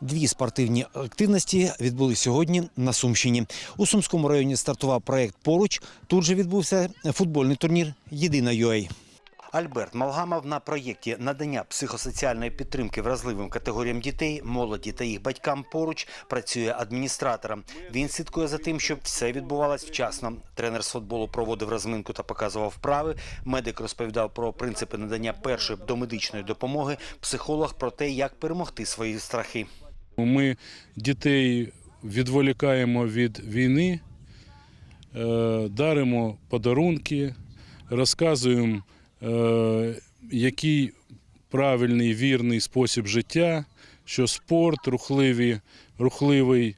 Дві спортивні активності відбули сьогодні на Сумщині. У Сумському районі стартував проект поруч. Тут же відбувся футбольний турнір Єдина ЮА. Альберт Малгамов на проєкті надання психосоціальної підтримки вразливим категоріям дітей, молоді та їх батькам поруч працює адміністратором. Він слідкує за тим, щоб все відбувалось вчасно. Тренер з футболу проводив розминку та показував вправи. Медик розповідав про принципи надання першої домедичної допомоги. Психолог про те, як перемогти свої страхи. Ми дітей відволікаємо від війни, е, даримо подарунки, розказуємо, е, який правильний вірний спосіб життя, що спорт, рухливі, рухливий,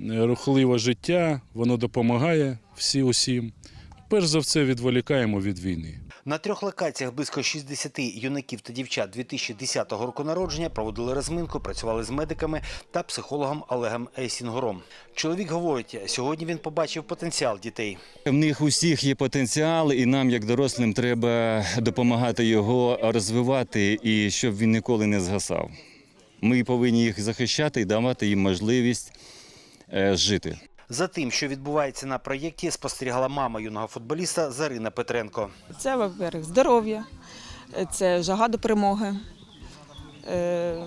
е, рухливе життя, воно допомагає всі усім. Перш за все відволікаємо від війни. На трьох локаціях близько 60 юнаків та дівчат 2010 року народження проводили розминку, працювали з медиками та психологом Олегом Ейсінгором. Чоловік говорить, сьогодні він побачив потенціал дітей. В них усіх є потенціал, і нам, як дорослим, треба допомагати його розвивати і щоб він ніколи не згасав. Ми повинні їх захищати і давати їм можливість е, жити. За тим, що відбувається на проєкті, спостерігала мама юного футболіста Зарина Петренко. Це, во-первых, здоров'я, це жага до перемоги. е,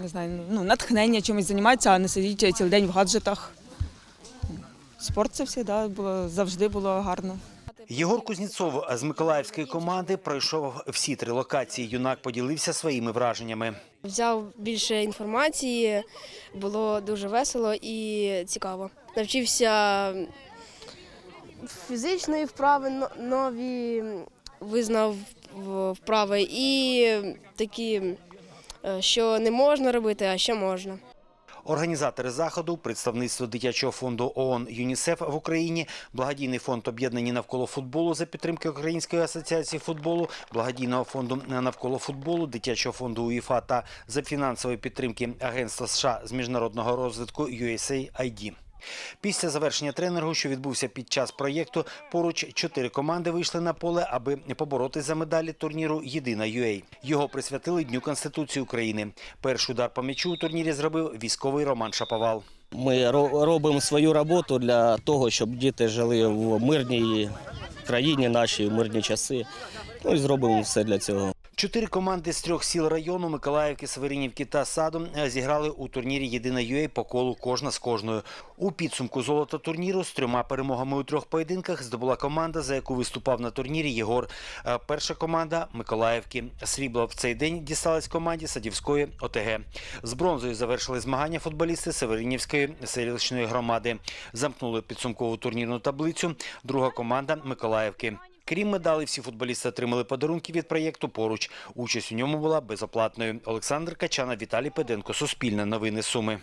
Не знаю, ну, натхнення чимось займатися, а не сидіти цілий день в гаджетах. Спорт це завжди було, завжди було гарно. Єгор Кузнєцов з миколаївської команди пройшов всі три локації. Юнак поділився своїми враженнями. Взяв більше інформації, було дуже весело і цікаво. Навчився фізичної вправи нові, визнав вправи і такі, е, що не можна робити, а що можна. Організатори заходу, представництво дитячого фонду ООН ЮНІСЕФ в Україні, благодійний фонд об'єднані навколо футболу за підтримки Української асоціації футболу, благодійного фонду навколо футболу, дитячого фонду УЄФА та за фінансової підтримки Агентства США з міжнародного розвитку USAID. Після завершення тренергу, що відбувся під час проєкту, поруч чотири команди вийшли на поле, аби поборотись за медалі турніру Єдина ЮА. Його присвятили Дню Конституції України. Перший удар по м'ячу у турнірі зробив військовий Роман Шаповал. Ми ро- робимо свою роботу для того, щоб діти жили в мирній країні нашій, в мирні часи. Ну і зробимо все для цього. Чотири команди з трьох сіл району Миколаївки, Северинівки та Саду е, зіграли у турнірі Єдина ЮА по колу кожна з кожною. У підсумку золота турніру з трьома перемогами у трьох поєдинках здобула команда, за яку виступав на турнірі Єгор. Е, Перша команда Миколаївки. Срібло в цей день дісталась команді Садівської ОТГ. З бронзою завершили змагання футболісти Северинівської селищної громади. Замкнули підсумкову турнірну таблицю. Друга команда Миколаївки. Крім медалей, всі футболісти отримали подарунки від проєкту поруч. Участь у ньому була безоплатною. Олександр Качана, Віталій Педенко. Суспільне новини Суми.